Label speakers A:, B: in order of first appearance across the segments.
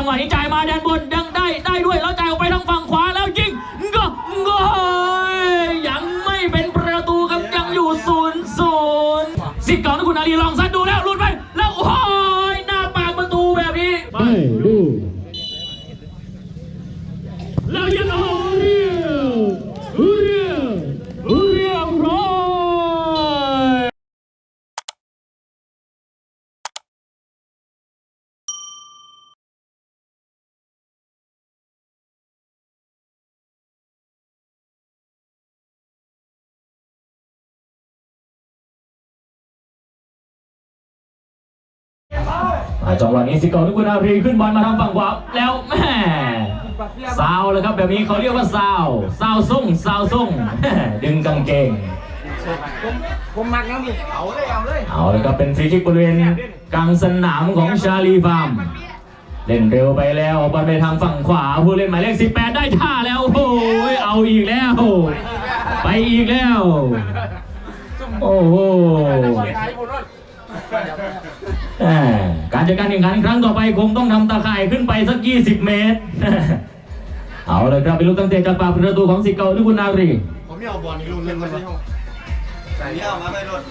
A: จังหวะนี้จ่ายมาแดนบนยังได้ได้ด้วยแล้วจ่าย อ่าจังหวะนี้สิกอนุกุณารีขึ้นบอลมาทางฝั่งขวาแล้วแม่ซาวเลยครับแบบนี้เขาเรียกว่าซาวซาวส่งซาวส่งดึงกางเกง
B: ผมผมมักแล้วนี่เอาเลยเอาเลย
A: เอาเลยครับเป็นฟรีคิกบริเวณกลางสนามของชาลีฟาร์มเล่นเร็วไปแล้วบอลไปทางฝั่งขวาผู้เล่นหมายเลข 18 ได้ท่าแล้วโอ้โหเอาอีกแล้ว ไปอีกแล้ว โอ้โห การจัดการแข่งขันครั้งต่อไปคงต้องทำตาข่ายขึ้นไปสัก 20 เมตร เอาเลยครับเป็นลูกตั้งเตะจากปากประตูของสิเกาทุกุนารี
C: ผมไม่เอาบอลนี่ลูกเล่นมันดิใส่นี้เอามาไม่รถ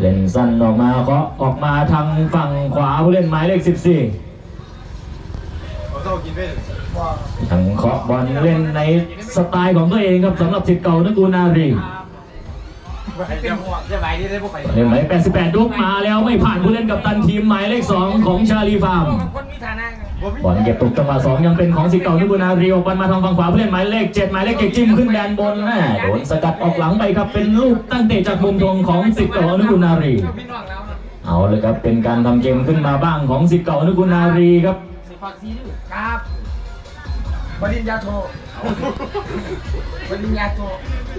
A: เล่นสั้นออกมาเคาะออกมาทางฝั่งขวาผู้เล่นหมายเลข 14
C: เขาต้องกินไปเลย
A: ทางเคาะบอลเล่นในสไตล์ของตัวเองครับสำหรับสิทธิ์เก่าทุกุนารี
B: เป็นห่วงจะไหวดีได้พวกไป
A: เล่นหมายเลข88ลุกมาแล้วไม่ผ่านผู้เล่นกับตันทีมหมายเลข 2 ของชาลีฟาร์ม
B: คนมีฐานะ
A: บอลเก็บตกจังหวะสองยังเป็นของสิเก่านุกุนารีออกบอลมาทางฝั่งขวาผู้เล่นหมายเลขเจ็ดหมายเลขเจ็ดจิ้มขึ้นแดนบนแม่โดนสกัดออกหลังไปครับเป็นลูกตั้งเตะจากมุมตรงของสิเก่านุกุนารี
B: พี่น้องแล้วนะ
A: เอาเลยครับเป็นการทำเกมขึ้นมาบ้างของสิเก่านุกุนารีครับ
B: ปริญญาโทปริญญาโท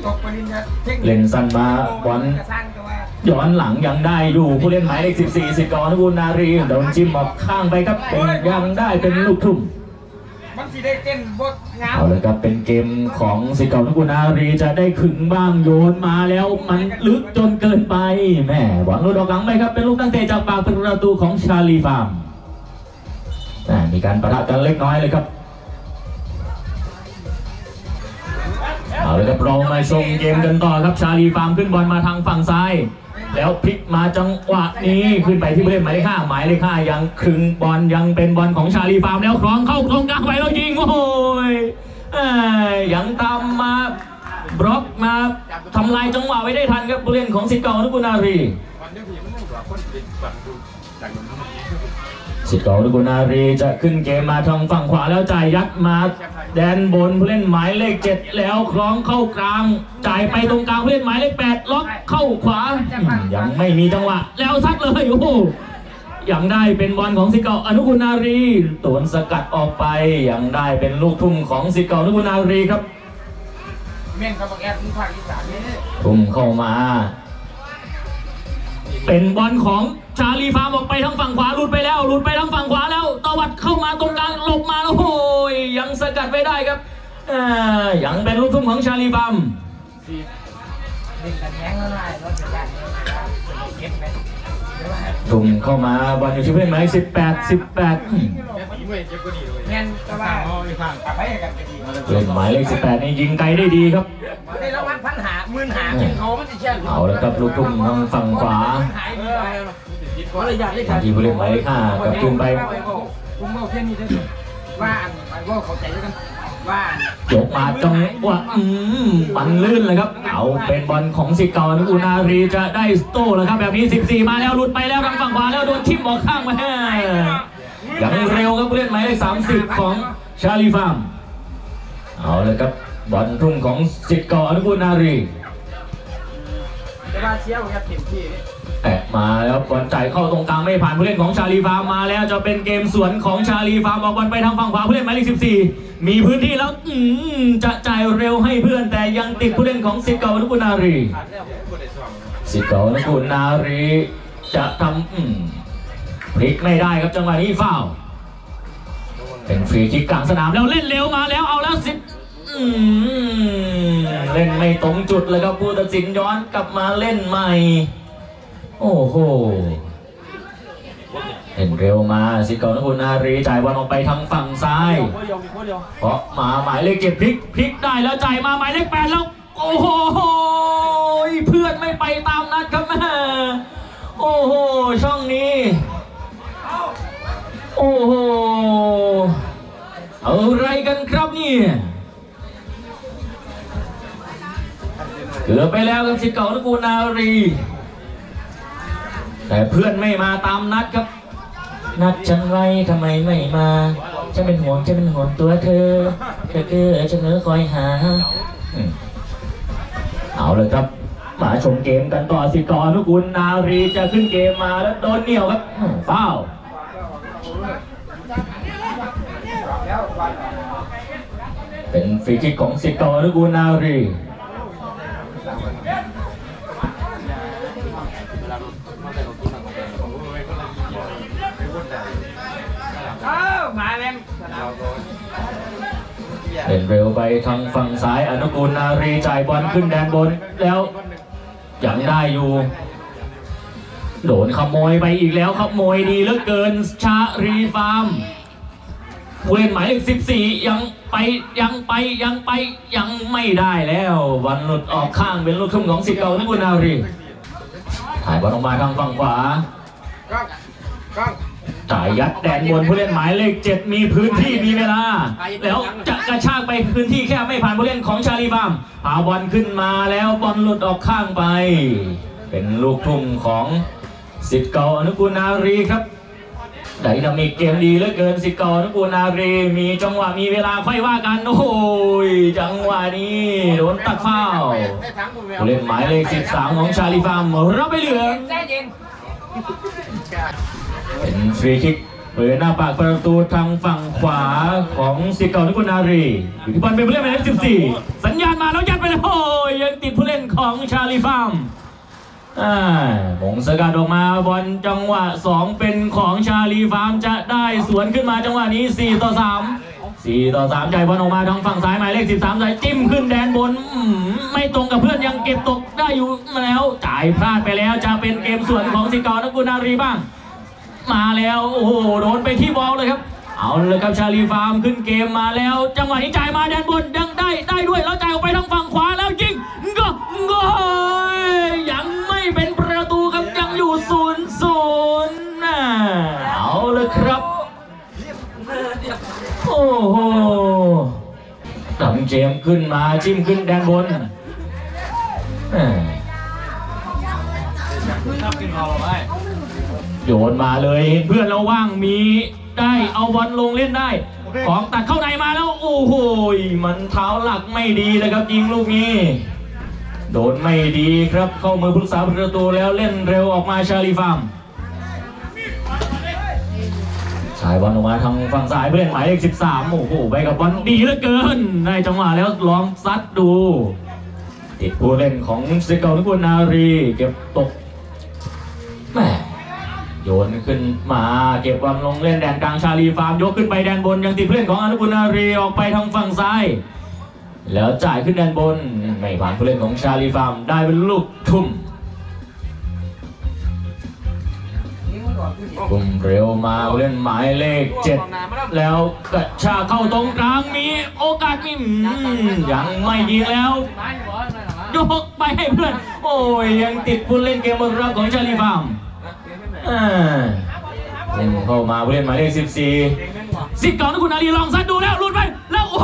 B: ตกปริญญาเทคนิค
A: เล่นสั้นมาบอล
B: สร้างตัว
A: ย้อนหลังยังได้อยู่ผู้เล่นหมายเลข14 สิเก่านุกุนารีโดนจิ้มออกข้างไปครับเป็นยังได้เป็นลูกทุ่ม
B: มันสิได้เต้นบทงาม
A: เอาเลยครับเป็นเกมของสิเก่านุกุนารีจะได้ขึงบ้างโยนมาแล้วมันลึกจนเกินไปแม่บอลลูดออกหลังไปครับเป็นลูกตั้งเตะจากปากประตูของชาลีฟาร์มแม่มีการประทะกันเล็กน้อยเลยครับ เอาเลยครับรามาชมเกมกันต่อครับชาลีฟาร์มขึ้นบอลมาทางฝั่งซ้าย แล้วพลิกมาจังหวะนี้ขึ้นไปที่ผู้เล่นหมายเลขห้าหมายเลขห้ายังคึงบอลยังเป็นบอลของชาลีฟาร์มแล้วคล้องเข้าตรงกลางไปแล้วยิงโอ้ยอยยังตามมาบล็อกมาทำลายจังหวะไว้ได้ทันครับผู้เล่นของสิทธิ์เก่านุกุนารี
C: วันนี้พี่มันต้องแบบคนเป็นแบบดูจากนม
A: สิทธิ์เก่านุกุนารีจะขึ้นเกมมาทางฝั่งขวาแล้วจ่ายยัดมาแดนบนผู้เล่นหมายเลขเจ็ดแล้วคล้องเข้ากลาง จ่ายไปตรงกลางผู้เล่นหมายเลขแปดล็อกเข้าขวาอืมยังไม่มีจังหวะ แล้วซัดเลยโอ้โหยังได้เป็นบอลของสิทธิ์เก่าอนุกุนารีโดนสกัดออกไปยังได้เป็นลูกทุ่มของสิทธิ์เก่าอนุกุนารีครับ
B: เม่นกับบักแอดมีภาคอีสานนี่
A: ทุ่มเข้ามา เป็นบอลของชาลีฟาร์มออกไปทางฝั่งขวาหลุดไปแล้วหลุดไปทางฝั่งขวาแล้วตวัดเข้ามาตรงกลางหลบมาแล้วโอ้ยยังสกัดไม่ได้ครับเอ่อยังเป็นลูกทุ่มของชาลีฟาร์ม
B: เล่นกันแย้งแล้วไงรถจะได้เก็บไหม
A: ทุ่มเข้ามาบอลอยู่ที่เพื่อนหมายสิบแปดสิบแปด
C: แค่ตีเว้ยเจ็บก็ดีเลย
B: เม่นก็ว่า
C: อ๋ออีกข้าง
B: กลับไปกันก็ดี
A: เล่นหมายเลขสิบแปดนี่ยิงไกลได้ดีครับ
B: ได้รางวัลพันหาหมื่นหากินเขามันจะเชื่อ
A: เอาแล้วครับลูกทุ่มทางฝั่งขวา
B: หายไป
C: ติด
B: ข
C: ก่
B: อ
C: อน
B: เลยอยากได้
A: มาที่ผู้เล่นหมายเลขห้ากับขึ้นไป
B: ผมบอกแค่นี้ได้ว่าอันว่าเข้าใจกันว่า
A: ยกมาจังหวะอืมปันลื่นเลยครับ เอาเป็นบอลของสิทธิ์เก่าอนุกุนารีจะได้สโต้แล้วครับแบบนี้ 14 มาแล้วหลุดไปแล้วทางฝั่งขวาแล้วโดนทิมออกข้างมาแฮ่ยังเร็วครับผู้เล่นหมายเลข30 ของชาลีฟาร์มเอาเลยครับบอลทุ่มของสิทธิ์เก่าอนุกุนารี
B: แต่ว่าเชียร์ผมจะเต็มที่
A: แตะมาแล้วบอลจ่ายเข้าตรงกลางไม่ผ่านผู้เล่นของชาลีฟาร์มมาแล้วจะเป็นเกมสวนของชาลีฟาร์มออกบอลไปทางฝั่งขวาผู้เล่นหมายเลข14 มีพื้นที่แล้วอืมจะจ่ายเร็วให้เพื่อนแต่ยังติดผู้เล่นของสิทธิ์เก่านุกุนารีสิทธิ์เก่านุกุนารีจะทำอืมพลิกไม่ได้ครับจังหวะนี้ฟาวเป็นฟรีคิกกลางสนามแล้วเล่นเร็วมาแล้วเอาแล้วสิทธิ์ เล่นไม่ตรงจุดเลยครับผู้ตัดสินย้อนกลับมาเล่นใหม่ โอ้โหเห็นเร็วมาสิเก่านครนารีจ่ายบอลออกไปทางฝั่งซ้าย เพราะมาหมายเลขเจ็ดพลิกพลิกได้แล้วจ่ายมาหมายเลขแปดแล้ว โอ้โหเพื่อนไม่ไปตามนัดครับแม่โอ้โหช่องนี้ โอ้โหอะไรกันครับเนี่ย เกือบไปแล้วครับสิทธิ์เก่านกูลนารี แต่เพื่อนไม่มาตามนัดครับ นัดฉันไว้ทำไมไม่มาฉันเป็นห่วงฉันเป็นห่วงตัวเธอเธอคือฉันเนื้อคอยหาอืมเอาเลยครับ มาชมเกมกันต่อสิกรนุกุลนารีจะขึ้นเกมมาแล้วโดนเหนียวครับอืมฟาวล์เป็นฟรีคิกของสิกรนุกุลนารี
B: เล่
A: นเร็วไปทางฝั่งซ้ายอนุกูลนารีจ่ายบอลขึ้นแดนบนแล้วยังได้อยู่โดนขโมยไปอีกแล้วขโมยดีเหลือเกินชารีฟาร์มผู้เล่นหมายเลข14 ยังไปยังไปยังไปยังไม่ได้แล้วบอลหลุดออกข้างเป็นลูกทุ่มของสิทธิ์เก่าอนุกูลนารีถ่ายบอลออกมาทางฝั่งขวา จ่ายยัดแดนบนผู้เล่นหมายเลขเจ็ดมีพื้นที่มีเวลา แล้วจะกระชากไปพื้นที่แค่ไม่ผ่านผู้เล่นของชาลีฟาร์มพาบอลขึ้นมาแล้วบอลหลุดออกข้างไป เป็นลูกทุ่มของสิทธิ์เก่าอนุกูลนารีครับไดนามิกเกมดีเหลือเกินสิทธิ์เก่าอนุกูลนารีมีจังหวะมีเวลาค่อยว่ากันโอ้ยจังหวะนี้โดนตัดฟาวล์ผู้เล่นหมายเลข13ของชาลีฟาร์มรับไปเหลือง
B: ใจ เป็
A: นฟรีคิกเปิดหน้าปากประตูทางฝั่งขวาของสิเก่านิกุนารีอยู่ที่บอลเป็นผู้เล่นหมายเลข14 สัญญาณมาแล้วยัดไปเลยโอ้ยยังติดผู้เล่นของชาลีฟาร์มอ่ามงสกัดออกมาบอลจังหวะ 2 เป็นของชาลีฟาร์มจะได้สวนขึ้นมาจังหวะนี้ 4 ต่อ 3 4 ต่อ3ใจบอลออกมาทางฝั่งซ้ายหมายเลข 13สายจิ้มขึ้นแดนบนอ ไม่ตรงกับเพื่อนยังเก็บตกได้อยู่แล้ว จ่ายพลาดไปแล้วจะเป็นเกมส่วนของสิก่านิกุนารีบ้าง มาแล้วโอ้โหโดนไปที่บอลเลยครับ เอาเลยครับชาลีฟาร์มขึ้นเกมมาแล้ว จังหวะนี้จ่ายมาแดนบนยังได้ได้ด้วยแล้วจ่ายออกไปทางฝั่งขวาแล้วยิงก็ก็ยังไม่เป็นประตูครับยังอยู่ศูนย์ศูนย์นะเอาเลยครับโอ้โหตังเจมขึ้นมาจิ้มขึ้นแดนบน
B: ชอบกินคอไว้
A: โยนมาเลยเห็นเพื่อนเราว่างมีได้เอาบอลลงเล่นได้ ของตัดเข้าในมาแล้ว โอ้โหมันเท้าหลักไม่ดีเลยครับยิงลูกนี้ โดนไม่ดีครับเข้ามือผู้รักษาประตูแล้วเล่นเร็วออกมาชาลีฟาร์มสายบอลออกมาทางฝั่งซ้ายผู้เล่นหมายเลข13โอ้โหไปกับบอลดีเหลือเกินได้จังหวะแล้วลองซัดดู ติดผู้เล่นของสิเกานุกนารี เก็บตกแม่โยนขึ้นมา เก็บบอลลงเล่นแดนกลางชาลีฟาร์มยกขึ้นไปแดนบนยังติดผู้เล่นของอนุกุลนารีออกไปทางฝั่งซ้าย แล้วจ่ายขึ้นแดนบนไม่ผ่านผู้เล่นของชาลีฟาร์มได้เป็นลูกทุ่ม
B: ก่อนผู้หญิง
A: ทุ่มเร็วมาเล่นหมายเลขเจ็ดแล้วกระชากเข้าตรงกลางมีโอกาสมีอืมยังไม่ยิงแล้ว
B: ไม่บอลไม่หรอย
A: กไปให้เพื่อน โอ้ยยังติดผู้เล่นเกมรับของชาลีฟาร์มอ่าพุ่งเข้ามาผู้เล่นหมายเลข14สิทธิ์เก่านะคุณอาลีลองซัดดูแล้วหลุดไป แล้วโอ้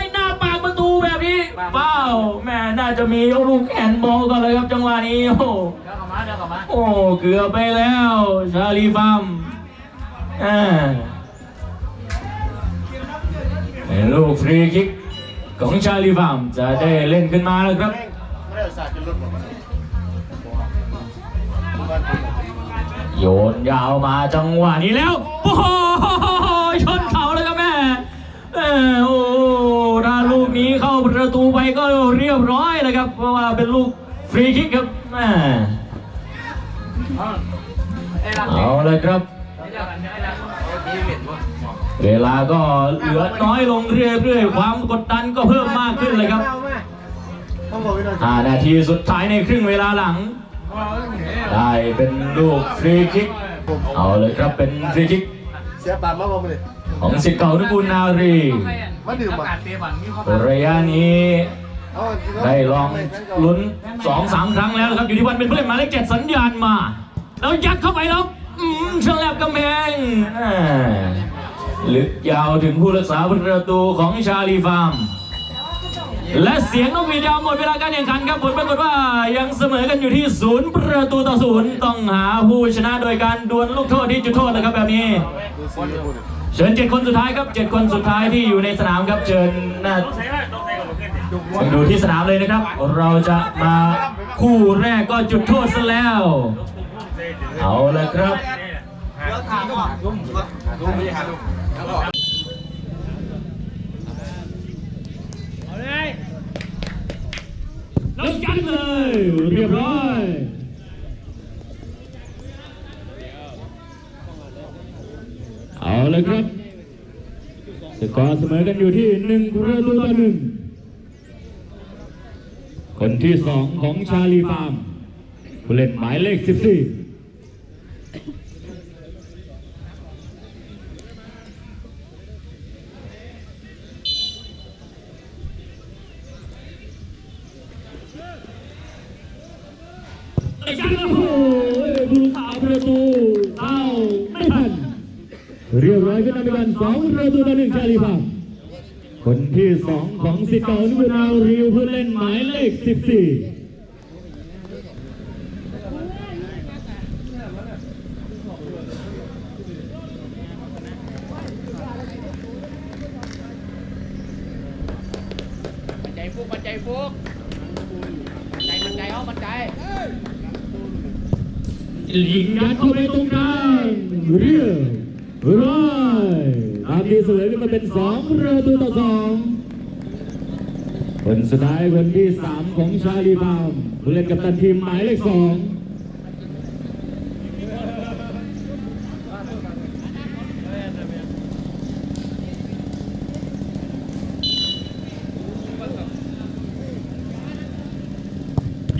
A: ยหน้าปากประตูแบบนี้เป้าแม่น่าจะมีลูกแอนบอลก่อนเลยครับจังหวะนี้ โอ้โห
B: เดี๋ยวกลับมาเดี๋ยวกลับมา
A: โอ้เกือบไปแล้ว ชาลีฟาร์มอ่าเป็นลูกฟรีคิกของชาลีฟาร์มจะได้เล่นขึ้นมาแล้วครับ
C: ไม่ได้สาดจนรถหมด
A: โยนยาวมาจังหวะนี้แล้ว โอ้โหชนเขาเลยครับแม่เออโอ้ถ้าลูกนี้เข้าประตูไปก็เรียบร้อยเลยครับ เพราะว่าเป็นลูกฟรีคิกครับแม่
B: ไอ้หลัง
A: เอาเลยครับ
B: ไอ้หลังไอ้หลัง
A: เวลาก็เหลือน้อยลงเรื่อยๆ ความกดดันก็เพิ่มมากขึ้นเลยครับ
C: ต้องบอกไปหน่อย
A: 5นาทีสุดท้ายในครึ่งเวลาหลัง ได้เป็นลูกฟรีคิก เอาเลยครับเป็นฟรีคิก
C: เสียปากมาบ่มาเลย
A: ของสิทธิ์เก่านุกูลนารี
C: มาดื่ม
B: อา
C: อะ
B: กาศเตะบันมีความ
A: ระยะนี้
C: เอา
A: ได้ลองลุ้นสองสามครั้งแล้วนะครับ อยู่ที่วันเป็นผู้เล่นหมายเลขเจ็ดสัญญาณมา แล้วยัดเข้าไปแล้วอืมเฉลบกำแพงอ่าลึกยาวถึงผู้รักษาประตูของชาลีฟาร์ม และเสียงนกหวีดยาวหมดเวลาการแข่งขันครับผลปรากฏว่ายังเสมอกันอยู่ที่ศูนย์ประตูต่อศูนย์ต้องหาผู้ชนะโดยการดวลลูกโทษที่จุดโทษนะครับแบบนี้ เชิญเจ็ดคนสุดท้ายครับเจ็ดคนสุดท้ายที่อยู่ในสนามครับเชิญหน้าดูที่สนามเลยนะครับ เราจะมาคู่แรกก็จุดโทษซะแล้ว เอาละครับ
C: เดี๋ยวถามก่อนดุ้มดุ้มไม่ใช่หาดุ้ม
A: แล้วยันเลย เรียบร้อยเอาเลยครับสกอร์เสมอกันอยู่ที่หนึ่งประตูต่อหนึ่งคนที่สองของชาลีฟาร์มผู้เล่นหมายเลข 14 ประตูเข้าไม่ทัน เรียบร้อยขึ้นนำไปกันสองประตูต่อหนึ่งชาลีฟาร์คนที่สองของสิเก่านุบนาวริวผู้เล่นหมายเลข14
B: มันใจฟุกมันใจฟุกมันใจมันใจเอามันใจ
A: ยิงยัดเข้าไปตรงกลางเรียบร้อยตามที่เสมอขึ้นมาเป็นสองประตูต่อสองคนสุดท้ายคนที่สามของชาลีฟาร์มผู้เล่นกับตันทีมหมายเลขสอง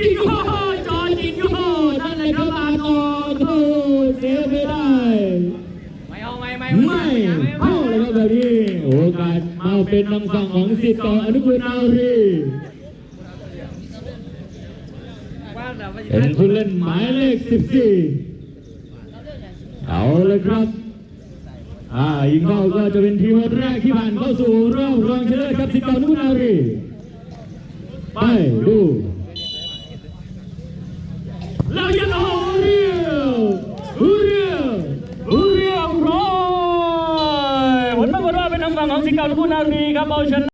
A: ยิงโอ้ เป็นทางฝั่งของสิทธิ์ต่ออนุกุลนารีเป็นผู้เล่นหมายเลข 14 เอาเลยครับ อ่ายิงเข้าก็จะเป็นทีมแรกที่ผ่านเข้าสู่รอบรองชนะเลิศครับสิทธิ์ต่ออนุกุลนารีไปดูแล้วยันโอ เรียวร้อยผลปรากฏว่าเป็นทางฝั่งของสิงห์เก่าและผู้นารีครับเอาชนะ